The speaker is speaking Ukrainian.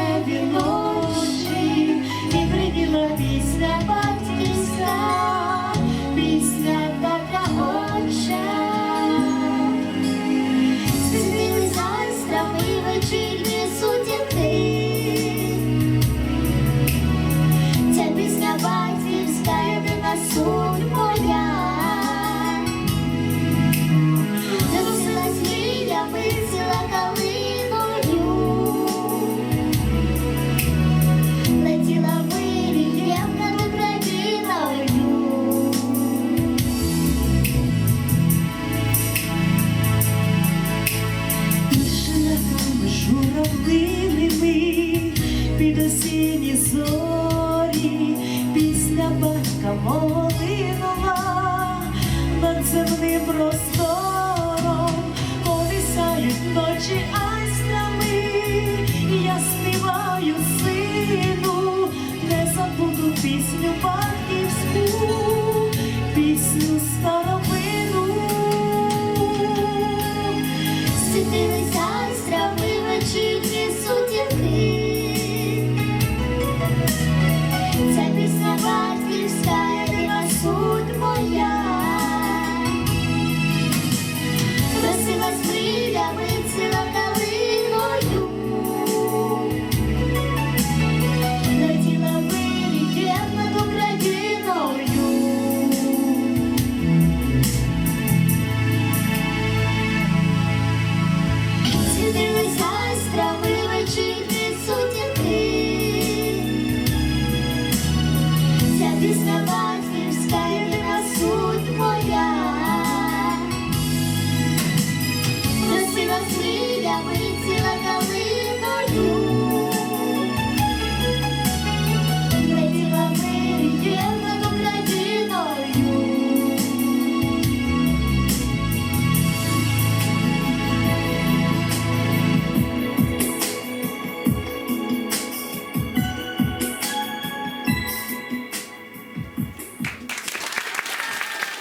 небі. сині зорі, пісня батька молинула над земним простором, повісають ночі айстрами, я співаю сину, не забуду пісню батьківську, пісню старовину, світилися айстрами вечірні сутінки. las